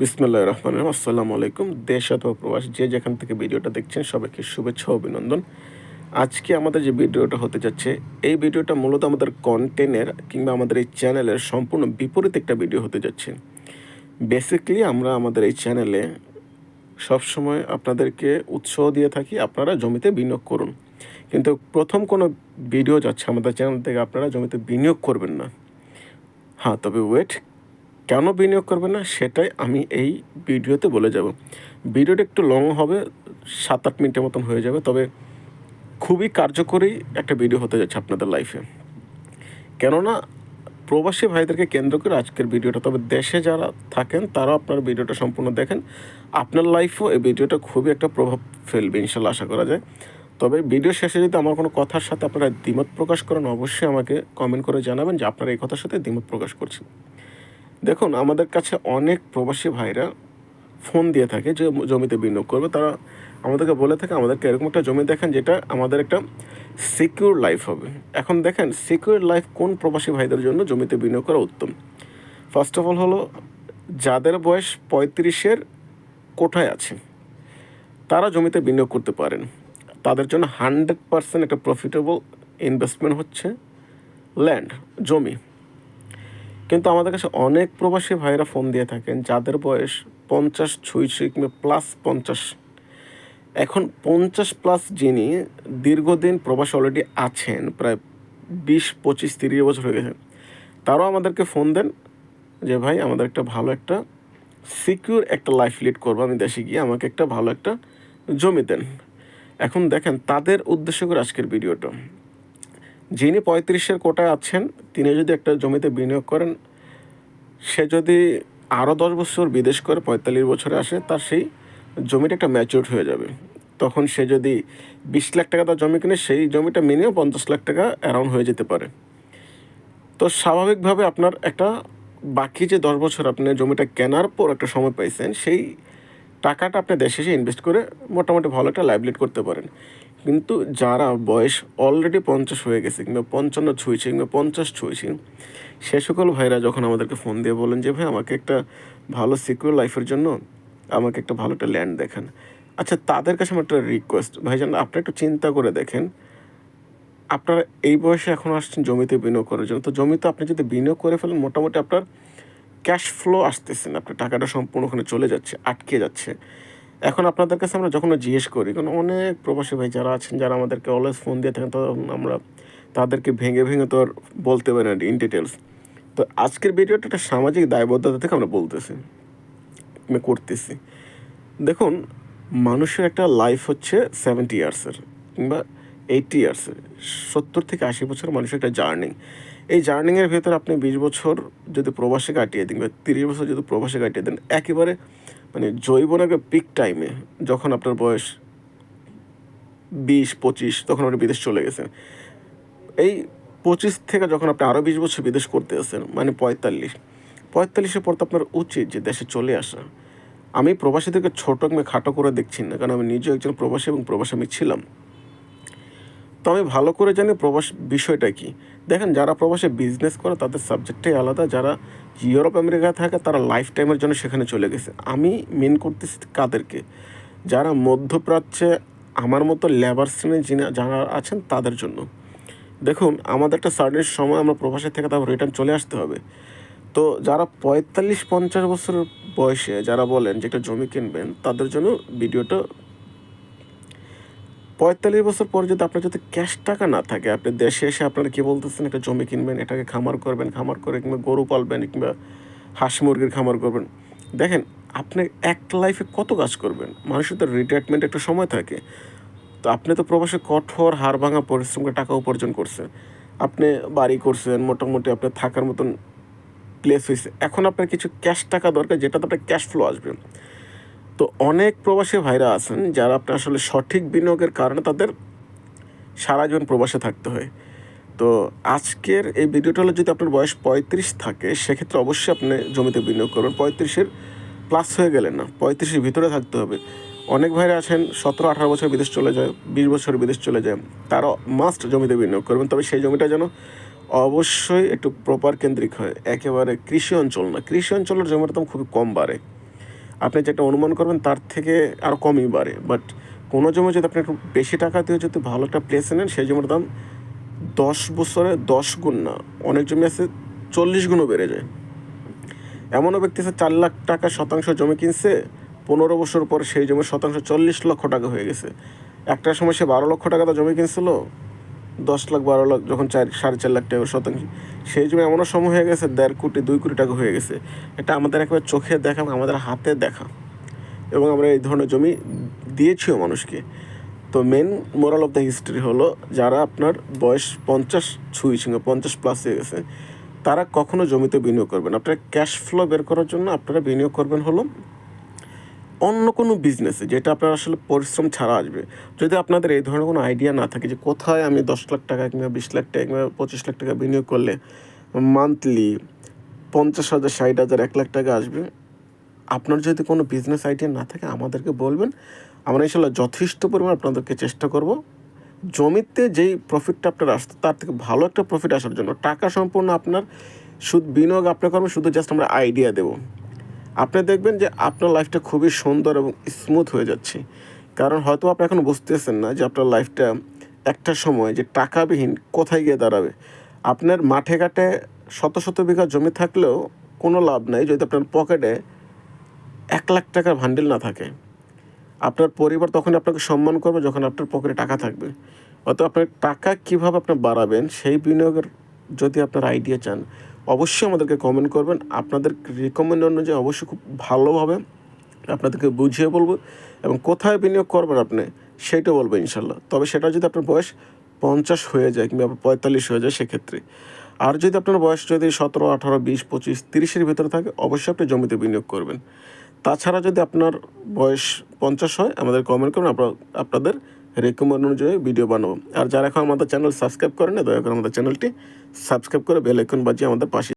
বিসমুল্লাহ রহমান রহিম। আসসালামু আলাইকুম। দেশ অথবা প্রবাস, যে যেখান থেকে ভিডিওটা দেখছেন, সবাইকে শুভেচ্ছা অভিনন্দন। আজকে আমাদের যে ভিডিওটা হতে যাচ্ছে, এই ভিডিওটা মূলত আমাদের কন্টেন্টের কিংবা আমাদের এই চ্যানেলের সম্পূর্ণ বিপরীত একটা ভিডিও হতে যাচ্ছে। বেসিক্যালি আমরা আমাদের এই চ্যানেলে সবসময় আপনাদেরকে উৎসাহ দিয়ে থাকি, আপনারা জমিতে বিনিয়োগ করুন। কিন্তু প্রথম কোনো ভিডিও যাচ্ছে আমাদের চ্যানেল থেকে, আপনারা জমিতে বিনিয়োগ করবেন না। হ্যাঁ তবে ওয়েট কেন বিনিয়োগ করবে না সেটাই আমি এই ভিডিওতে বলে যাব। ভিডিওটা একটু লং হবে সাত আট মিনিটের মতন হয়ে যাবে, তবে খুবই কার্যকরী একটা ভিডিও হতে যাচ্ছে আপনাদের লাইফে কেননা প্রবাসী ভাইদেরকে কেন্দ্র করে আজকের ভিডিওটা, তবে দেশে যারা থাকেন, তারাও আপনার ভিডিওটা সম্পূর্ণ দেখেন। আপনার লাইফও এই ভিডিওটা খুবই একটা প্রভাব ফেলবে, ইনশাল্লাহ আশা করা যায়। তবে ভিডিও শেষে যদি আমার কোনো কথার সাথে আপনারা দ্বিমত প্রকাশ করেন, অবশ্যই আমাকে কমেন্ট করে জানাবেন যে আপনারা এই কথার সাথে দ্বিমত প্রকাশ করছেন। দেখুন, আমাদের কাছে অনেক প্রবাসী ভাইরা ফোন দিয়ে থাকে যে জমিতে বিনিয়োগ করবে। তারা আমাদেরকে বলে থাকে, আমাদেরকে এরকম একটা জমি দেখেন যেটা আমাদের একটা সিকিউর লাইফ হবে। এখন দেখেন সিকিউর লাইফ কোন প্রবাসী ভাইদের জন্য জমিতে বিনিয়োগ করা উত্তম? ফার্স্ট অফ অল হলো, যাদের বয়স পঁয়ত্রিশের কোঠায় আছে, তারা জমিতে বিনিয়োগ করতে পারেন। তাদের জন্য হান্ড্রেড পার্সেন্ট একটা প্রফিটেবল ইনভেস্টমেন্ট হচ্ছে ল্যান্ড জমি। কিন্তু আমাদের কাছে অনেক প্রবাসী ভাইরা ফোন দিয়ে থাকেন, যাদের বয়স পঞ্চাশ ছুঁই কিংবা প্লাস পঞ্চাশ। এখন পঞ্চাশ প্লাস যিনি দীর্ঘদিন প্রবাসী অলরেডি আছেন, প্রায় বিশ, পঁচিশ, তিরিশ বছর হয়ে গেছে, তারাও আমাদেরকে ফোন দেন যে, ভাই, আমাদের একটা ভালো একটা সিকিউর একটা লাইফ লিড করব, আমি দেশে গিয়ে আমাকে একটা ভালো একটা জমি দেন। এখন দেখেন, তাদের উদ্দেশ্য করে আজকের ভিডিওটা যিনি পঁয়ত্রিশের কোটায় আছেন তিনি যদি একটা জমিতে বিনিয়োগ করেন, সে যদি আরও দশ বছর বিদেশ করে পঁয়তাল্লিশ বছরে আসে, তার সেই জমিটা একটা ম্যাচিউর হয়ে যাবে। তখন সে যদি বিশ লাখ টাকা তার জমি কিনে, সেই জমিটা মিনিমাম পঞ্চাশ লাখ টাকা অ্যারাউন্ড হয়ে যেতে পারে। তো স্বাভাবিকভাবে আপনার একটা বাকি যে দশ বছর আপনি জমিটা কেনার পর একটা সময় পাইছেন, সেই টাকাটা আপনি দেশে এসে ইনভেস্ট করে মোটামুটি ভালো একটা লাইভলিড করতে পারেন। কিন্তু যারা বয়স অলরেডি পঞ্চাশ হয়ে গেছে কিংবা পঞ্চান্ন ছুঁইছে কিংবা পঞ্চাশ ছুঁইছে, সে সকল ভাইরা যখন আমাদেরকে ফোন দিয়ে বলেন যে, ভাই, আমাকে একটা ভালো সিকিউর লাইফের জন্য আমাকে একটা ভালো একটা ল্যান্ড দেখান। আচ্ছা তাদের কাছে আমার একটা রিকোয়েস্ট ভাই ভাইজান আপনি একটু চিন্তা করে দেখেন, আপনারা এই বয়সে এখন আসছেন জমিতে বিনিয়োগ করার জন্য, তো জমিতে আপনি যদি বিনিয়োগ করে ফেলেন, মোটামুটি আপনার ক্যাশ ফ্লো আসতেছে না, আপনার টাকাটা সম্পূর্ণ ওখানে চলে যাচ্ছে, আটকে যাচ্ছে। এখন আপনাদের কাছে আমরা যখন জিজ্ঞেস করি কারণ অনেক প্রবাসী ভাই যারা আছেন, যারা আমাদেরকে অলওয়েজ ফোন দিয়ে থাকেন তখন আমরা তাদেরকে ভেঙে ভেঙে তো আর বলতে পারি না ইন ডিটেলস তো আজকের ভিডিওটা একটা সামাজিক দায়বদ্ধতা থেকে আমরা বলতেছি, আমি করতেছি। দেখুন, মানুষের একটা লাইফ হচ্ছে সেভেন্টি ইয়ার্সের কিংবা এইটটি ইয়ার্সের সত্তর থেকে আশি বছর মানুষের একটা জার্নি এই জার্নিংয়ের ভেতর আপনি বিশ বছর যদি প্রবাসে কাটিয়ে দিন বা তিরিশ বছর যদি প্রবাসে কাটিয়ে দেন, একেবারে মানে জৈবন একটা পিক টাইমে যখন আপনার বয়স বিশ, পঁচিশ, তখন আপনি বিদেশ চলে গেছেন। এই পঁচিশ থেকে যখন আপনি আরও বিশ বছর বিদেশ করতে আসেন মানে পঁয়তাল্লিশ, পঁয়তাল্লিশের পর তো আপনার উচিত যে দেশে চলে আসা। আমি প্রবাসীদেরকে ছোটো খাটো করে দেখছি না, কারণ আমি নিজেও একজন প্রবাসী এবং প্রবাসী আমি ছিলাম। তো আমি ভালো করে জানি প্রবাস বিষয়টা কি। দেখেন, যারা প্রবাসে বিজনেস করে, তাদের সাবজেক্টটাই আলাদা। যারা ইউরোপ আমেরিকায় থাকে, তারা লাইফ টাইমের জন্য সেখানে চলে গেছে। আমি মেন করতেছি কাদেরকে। যারা মধ্যপ্রাচ্যে, আমার মতো লেবার শ্রেণি যিনি, যারা আছেন, তাদের জন্য। দেখুন, আমাদের একটা সার্টেন সময় আমরা প্রবাসে থেকে তারপর রিটার্ন চলে আসতে হবে। তো যারা পঁয়তাল্লিশ, পঞ্চাশ বছরের বয়সে, যারা বলেন যে একটা জমি কিনবেন, তাদের জন্য ভিডিওটা পঁয়তাল্লিশ বছর পর যদি আপনার যদি ক্যাশ টাকা না থাকে, আপনি দেশে এসে আপনারা কী বলতেছেন, একটা জমি কিনবেন, এটাকে খামার করবেন, খামার করে কিংবা গরু পালবেন কিংবা হাঁস মুরগির খামার করবেন। দেখেন, আপনি এক লাইফে কত কাজ করবেন? মানুষের তো রিটায়ারমেন্ট একটা সময় থাকে। তো আপনি তো প্রবাসে কঠোর হাড় ভাঙা পরিশ্রম করে টাকা উপার্জন করছেন। আপনি বাড়ি করছেন, মোটামুটি আপনার থাকার মতন প্লেস হয়েছে এখন আপনার কিছু ক্যাশ টাকা দরকার, যেটাতে আপনার ক্যাশ ফ্লো আসবে। তো অনেক প্রবাসী ভাইরা আছেন যারা আপনার আসলে সঠিক বিনিয়োগের কারণে তাদের সারা জীবন প্রবাসে থাকতে হয়। তো আজকের এই ভিডিওটা হলো যদি আপনার বয়স পঁয়ত্রিশ থাকে, সেক্ষেত্রে অবশ্যই আপনি জমিতে বিনিয়োগ করবেন। পঁয়ত্রিশের প্লাস হয়ে গেলেন না, পঁয়ত্রিশের ভিতরে থাকতে হবে। অনেক ভাইরা আছেন, সতেরো, আঠারো বছর বিদেশ চলে যায়, বিশ বছর বিদেশ চলে যায় তারা মাস্ট জমিতে বিনিয়োগ করবেন। তবে সেই জমিটা যেন অবশ্যই একটু প্রপার কেন্দ্রিক হয়, একেবারে কৃষি অঞ্চল না। কৃষি অঞ্চলের জমির দাম খুবই কম বাড়ে। আপনি যেটা অনুমান করবেন তার থেকে আরও কমই বাড়ে। বাট কোনো জমি যদি আপনি একটু বেশি টাকা দিয়ে যদি ভালো একটা প্লেসে নেন, সেই জমির দাম দশ বছরে দশ গুণ না, অনেক জমি আছে চল্লিশ গুণও বেড়ে যায়। এমনও ব্যক্তি আছে চার লাখ টাকা শতাংশ জমি কিনছে, পনেরো বছর পর সেই জমির শতাংশ চল্লিশ লক্ষ টাকা হয়ে গেছে। একটা সময় সে বারো লক্ষ টাকা তো জমি কিনছিল দশ লাখ, বারো লাখ, যখন চার, সাড়ে চার লাখ টাকা শতাংশ। সেই জমি এমনও সময় হয়ে গেছে, দেড় কোটি, দুই কোটি টাকা হয়ে গেছে। এটা আমাদের একবার চোখে দেখা আমাদের হাতে দেখা। এবং আমরা এই ধরনের জমি দিয়েছিও মানুষকে। তো main moral of the history হলো, যারা আপনার বয়স পঞ্চাশ ছুঁই ছুঁইছিল পঞ্চাশ প্লাস হয়ে গেছে, তারা কখনো জমিতে বিনিয়োগ করবেন আপনারা ক্যাশ ফ্লো বের করার জন্য আপনারা বিনিয়োগ করবেন হলো অন্য কোনো বিজনেসে যেটা আপনার আসলে পরিশ্রম ছাড়া আসবে। যদি আপনাদের এই ধরনের কোনো আইডিয়া না থাকে যে কোথায় আমি দশ লাখ টাকা কিংবা বিশ লাখ টাকা কিংবা পঁচিশ লাখ টাকা বিনিয়োগ করলে মান্থলি পঞ্চাশ হাজার, ষাট হাজার, এক লাখ টাকা আসবে, আপনার যদি কোনো বিজনেস আইডিয়া না থাকে, আমাদেরকে বলবেন। আমরা ইনশাল্লাহ যথেষ্ট পরিমাণ আপনাদেরকে চেষ্টা করব। জমিতে যেই প্রফিটটা আপনার আসতো, তার থেকে ভালো একটা প্রফিট আসার জন্য। টাকা সম্পূর্ণ আপনার শুধু বিনিয়োগ আপনার করবেন শুধু জাস্ট আমরা আইডিয়া দেবো। আপনি দেখবেন যে আপনার লাইফটা খুবই সুন্দর এবং স্মুথ হয়ে যাচ্ছে। কারণ হয়তো আপনি এখন বুঝতেছেন না যে আপনার লাইফটা একটা সময় যে টাকাবিহীন কোথায় গিয়ে দাঁড়াবে। আপনার মাঠে ঘাটে শত শত বিঘা জমি থাকলেও কোনো লাভ নাই যদি আপনার পকেটে এক লাখ টাকার ভান্ডেল না থাকে। আপনার পরিবার তখন আপনাকে সম্মান করবে যখন আপনার পকেটে টাকা থাকবে। অত আপনার টাকা কীভাবে আপনি বাড়াবেন সেই বিনিয়োগের যদি আপনার আইডিয়া চান অবশ্যই আমাদেরকে কমেন্ট করবেন। আপনাদের রিকমেন্ড অনুযায়ী অবশ্যই খুব ভালোভাবে আপনাদেরকে বুঝিয়ে বলব এবং কোথায় বিনিয়োগ করবেন আপনি সেইটা বলব ইনশাল্লাহ। তবে সেটা যদি আপনার বয়স পঞ্চাশ হয়ে যায় কিংবা পঁয়তাল্লিশ হয়ে যায় সেক্ষেত্রে। আর যদি আপনার বয়স যদি সতেরো, আঠারো, বিশ, পঁচিশ, তিরিশের ভিতরে থাকে, অবশ্যই আপনি জমিতে বিনিয়োগ করবেন। তাছাড়া যদি আপনার বয়স পঞ্চাশ হয়, আমাদের কমেন্ট করুন আমরা আপনাদের রেকমেন্ড অনুযায়ী ভিডিও বানাবো। আর যারা এখন আমাদের চ্যানেল সাবস্ক্রাইব করেন না দয়া করে আমাদের চ্যানেলটি সাবস্ক্রাইব করে বেল আইকন বাজিয়ে আমাদের পাশে